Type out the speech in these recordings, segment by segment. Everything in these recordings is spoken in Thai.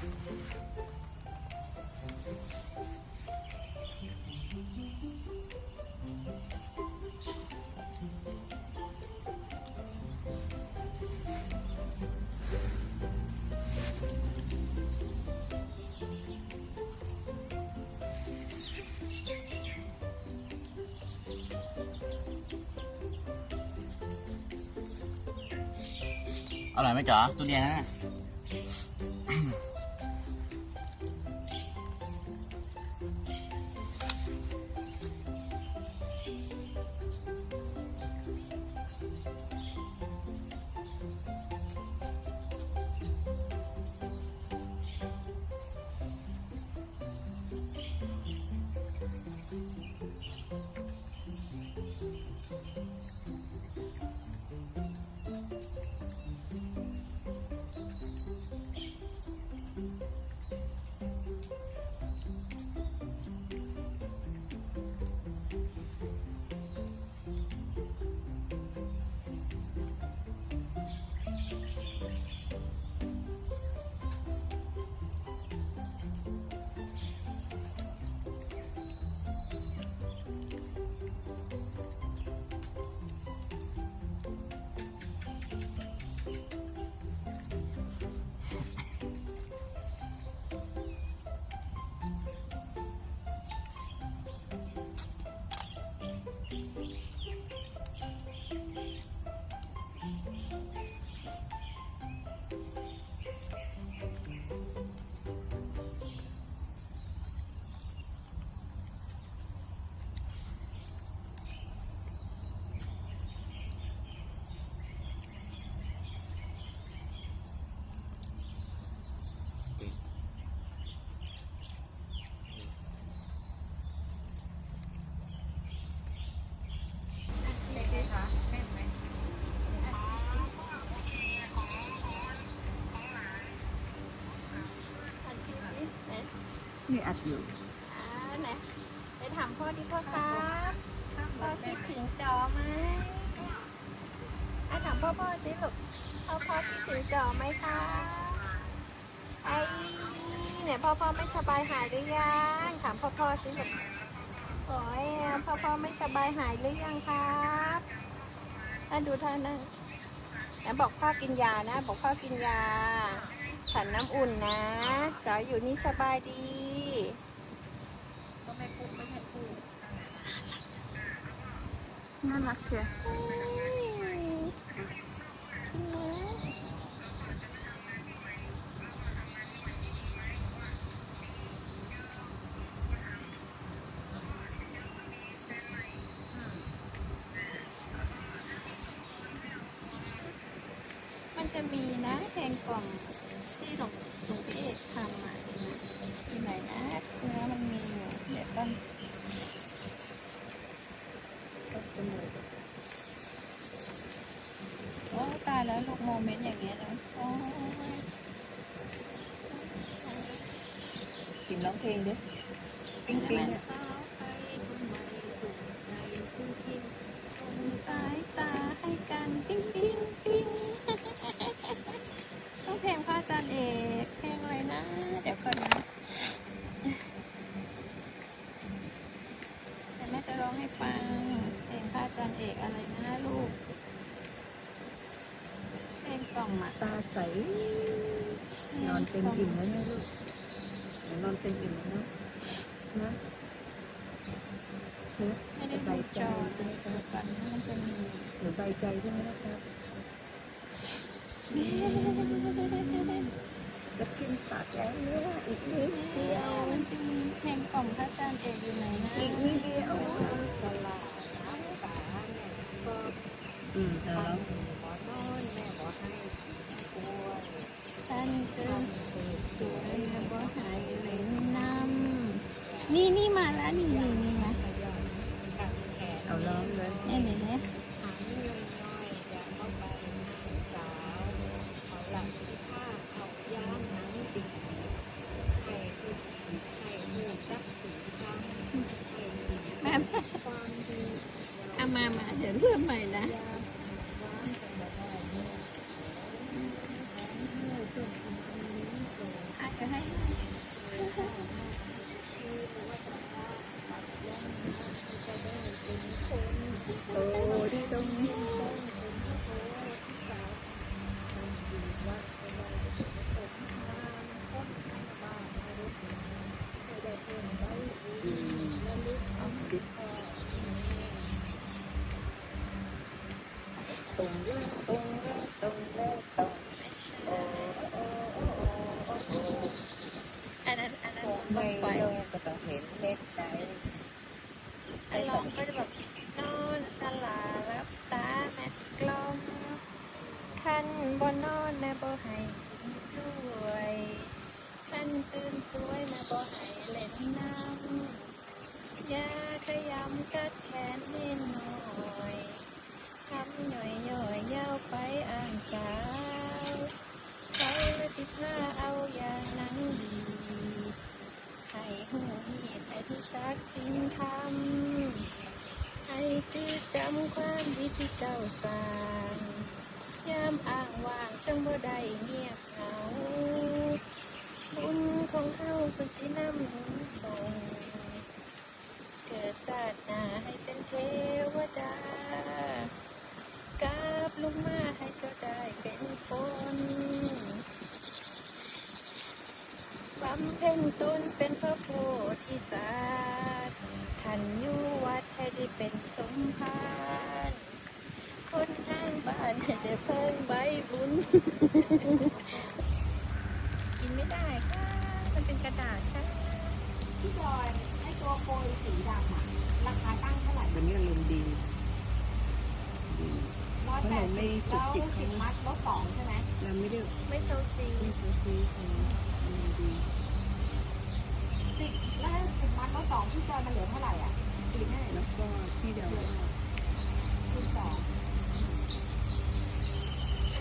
อร่อยไหมจ๋อทุเรียนนะ นี่อัดอยู่อ่าไหนไปถามพ่อที่พ่อครับพ่อคิดถึงจอไหมอะถามพ่อพ่อสิลูกพ่อพ่อคิดถึงจอไหมคะไอ้เนี่ยพ่อพ่อไม่สบายหายหรือยังถามพ่อพ่อสิลูกโอ้ยพ่อพ่อไม่สบายหายหรือยังครับอะดูท่านั่งแล้วบอกพ่อกินยานะ บอกพ่อกินยาฉันน้ำอุ่นนะจอยอยู่นี่สบายดี ก็ไม่พูดไม่ให้พูด น่ารักเชียวมันจะมีนะแกงกล่อมที่หลวงหลวงพี่เอกทำมาที่ไหนนะเนื้อมันมีอยู่เดี๋ยวต้น ตบจมูกโอ้ตายแล้วลูกโมเมนต์อย่างเงี้ยนะโอ้ยกินร้องเพลงดิ ปิ๊งปิ๊งอะสายตาให้กันปิ้งปิ้งปิ้งต้องเพลงพระอาจารย์เอกเพลงอะไรนะ เดี๋ยวก่อนนะแต่แม่จะร้องให้ฟังเพลงพระอาจารย์เอกอะไรนะลูกเพลงกล่อมอะ ตาใส นอนเต็มอิ่มแล้วเนี่ยลูกนอนเต็มอิ่มแล้วนะนะนะไม่ได้ดูจอเลยเดี๋ยวก่อนนะมันจะมีหรือใบใจใช่ไหมนะครับจะกินปากแล้วเนี่ยอีกนิดเดียวมันจะมีเพลงกล่อมพระอาจารย์เอกอยู่ไหนนะอีกนิดเดียวอืมเอาแล้ว ท่านเติมสวยแล้วก็หายเหลนน้ำนี่นี่มาแล้วนี่นี่นี่นะ เอาร้องเลย นี่นี่เนี่ยแม่เอามามาเดี๋ยวเริ่มใหม่นะอาจจะให้ ก็ต้องเห็นเม็ดใจไอ้ลองก็จะแบบนอนสลารับตาแม่กลมคันบนนอนแม่บ่ให้กินช่วยคันตื่นสวยแม่บ่ให้เล่นน้ำยาขยำกัดแขนให้หน่อยทำหน่อยหน่อยยาวไปอ่านสาวเขาเลยสิพาเอาอย่างนั้นดี ให้หูมีดให้ทุกซักสิ่งทำให้จืดจำ ความดีที่เจ้าสร้างยามอ้างว่างจังบ่ได้เงียบเหงาบุญของเฮาเป็นสินำหนุนส่งเกิดชาติหน้าให้เป็นเทวดากราบลงมาให้เจ้าได้เป็นคน บำเพ็ญตนเป็นพระโพธิสัตว์ท่านอยู่วัดให้ได้เป็นสมภารคนทางบ้านให้ได้เพิ่งใบบุญ กินไม่ได้ค่ะ มันเป็นกระดาษค่ะ พี่จอยไอตัวโปรยสีดำอะราคาตั้งเท่าไหร่วันนี้อารมณ์ดีดีร้อยแปดไม่สิบจุกแล้วจิกเขาสิบมัดลดสองใช่ไหมเราไม่ได้ไม่เซาซีไม่เซาซี สิบแล้วสิบมัดลดสองพี่จอยมันเหลือเท่าไหร่อะสี่ห้าแล้วก็ที่เดียวว่าคูณสอง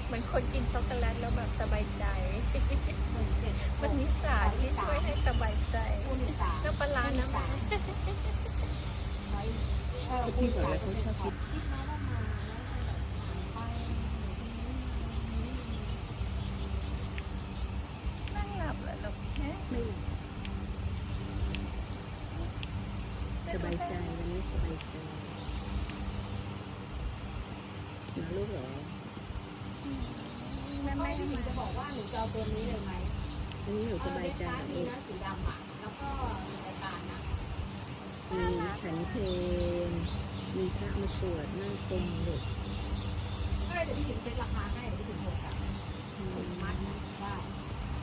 เหมือนคนกินช็อกโกแลตแล้วแบบสบายใจ หนึ่งเจ็ดมันมีสารที่ช่วยให้สบายใจคูณสาม น้ำปลาร้านะแม่ร้อยเออคูณสามคิดนะว่ามาไป นั่งหลับเหรอลูกฮะ ไม่ สบายใจวันนี้สบายใจนะลูกเหรอแม่ไม่ไม่หนูจะบอกว่าหนูจะเอาตัวนี้เลยไหมวันนี้หนูสบายใจเออลูเล็กกๆสีดำอะแล้วก็รายการอะมีฉันเพลงมีพระมาสวดนั่งตรงลูกก็เลยเดี๋ยวพี่ถึงเช็คราคาให้เดี๋ยวพี่ถึงหกกันอืสิบมัดนะได้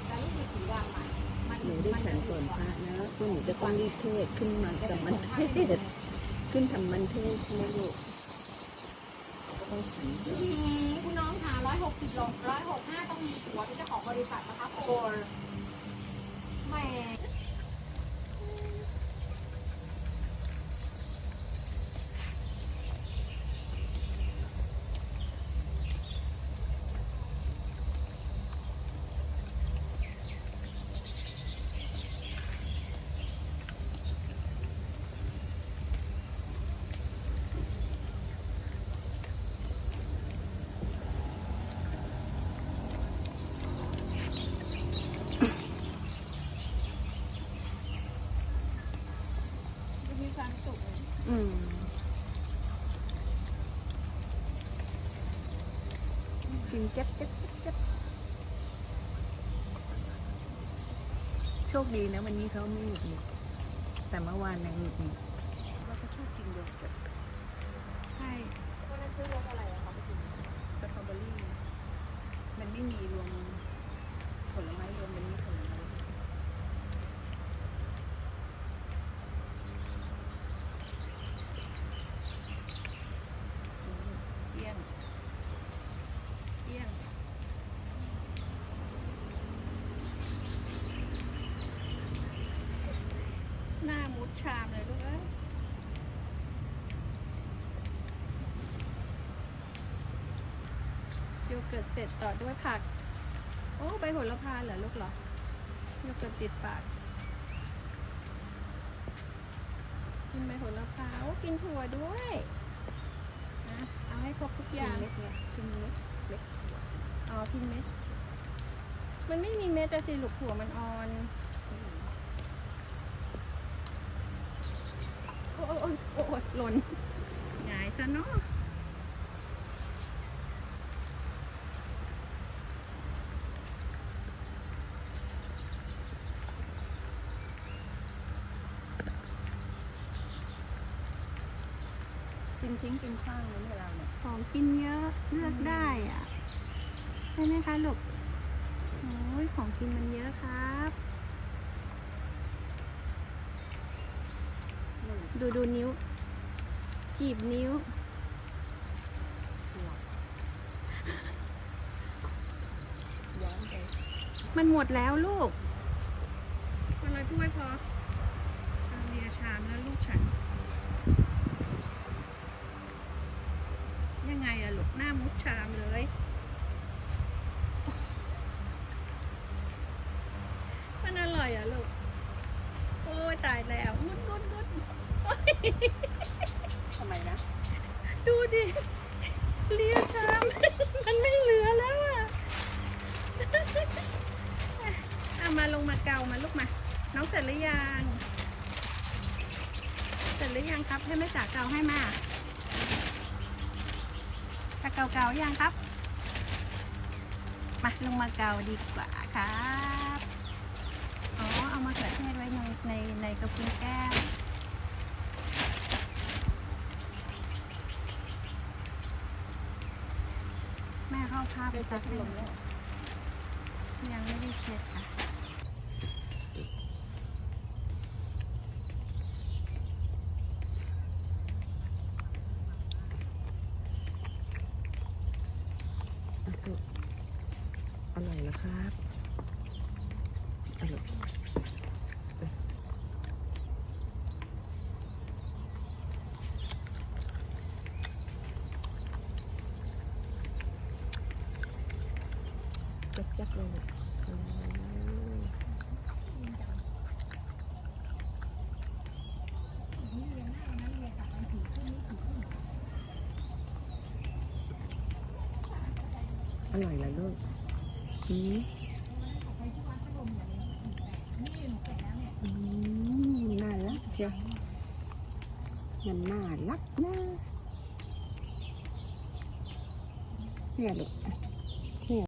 แต่ลูกมีสีดำอะมันหนูได้ฉันก่อนพระนะ แล้วกหนูจะต้องรีบเทศขึ้นมากับมันเทศขึ้นทำมันเทศใช่ไหมลูกต้องฉันก่อนอืมคุณน้องหาร้อยหกสิบลงร้อยหกห้าต้องมีหัวที่เจ้าของบริษัทนะคะโอนแหม่ กินเจ็บเจ็บเจ็บโชคดีนะวันนี้เขาไม่หยุดหงิดแต่เมื่อวานนางหยุดหงิดว่าเขาชอบกินโยเกิร์ต ใช่ วันนั้นซื้อรถอะไรอะคะ สตรอเบอรี่ มันไม่มีรวมผลไม้รวมมันมีผลไม้ เยี่ยงเยี่ยง หน้ามุดชามเลยลูกเอ้ยโยเกิร์ตเสร็จต่อด้วยผัก โอ้ใบโหระพาเหรอลูกเหรอโยเกิร์ตติดปากกินใบโหระพาโอ้กินถั่วด้วยนะเอาให้ครบทุกอย่างเล็กเนี่ยกินเล็กเล็กอ๋อพิมพ์เม็ดมันไม่มีเม็ดแต่สิลูกหัวมันอ่อน โอ้โอ้โอ้โอ้โอ้หล่นหงายซะเนาะกินทิ้งกินข้างเลยเนี่ยเราเนี่ยของกินเยอะเลือกได้อะใช่ไหมคะลูกโอ้ยของกินมันเยอะครับ ดูดูนิ้ว จีบนิ้วย้อนไปมันหมดแล้วลูกคนละถ้วยพอเอาเรียชามแล้วลูกฉัน ยังไงอะลูกหน้ามุดชามเลยมันอร่อยอะลูก โอ้ยตายแล้วงุดงุดงุดโอ๊ย ทำไมนะ ดูดิ เลียชาม มันไม่เหลือแล้วอะเอามาลงมาเกามาลูกมา น้องเสร็จหรือยัง เสร็จหรือยังครับ ให้แม่จ๋าเกาให้มาจะเกาเกายังครับ มาลงมาเกาดีกว่าครับ อ๋อ เอามาเขือเทศไว้ในในในกระพุ้งแก้ว เข้าผ้าไปซักให้หน่อยยังไม่ได้เช็ดค่ะอร่อยแล้วครับอร่อยจับๆเลยอืม อร่อยล้วลูกอืมอืมน่ารักจ้ะมันน่ารักนะเนี่ยลูก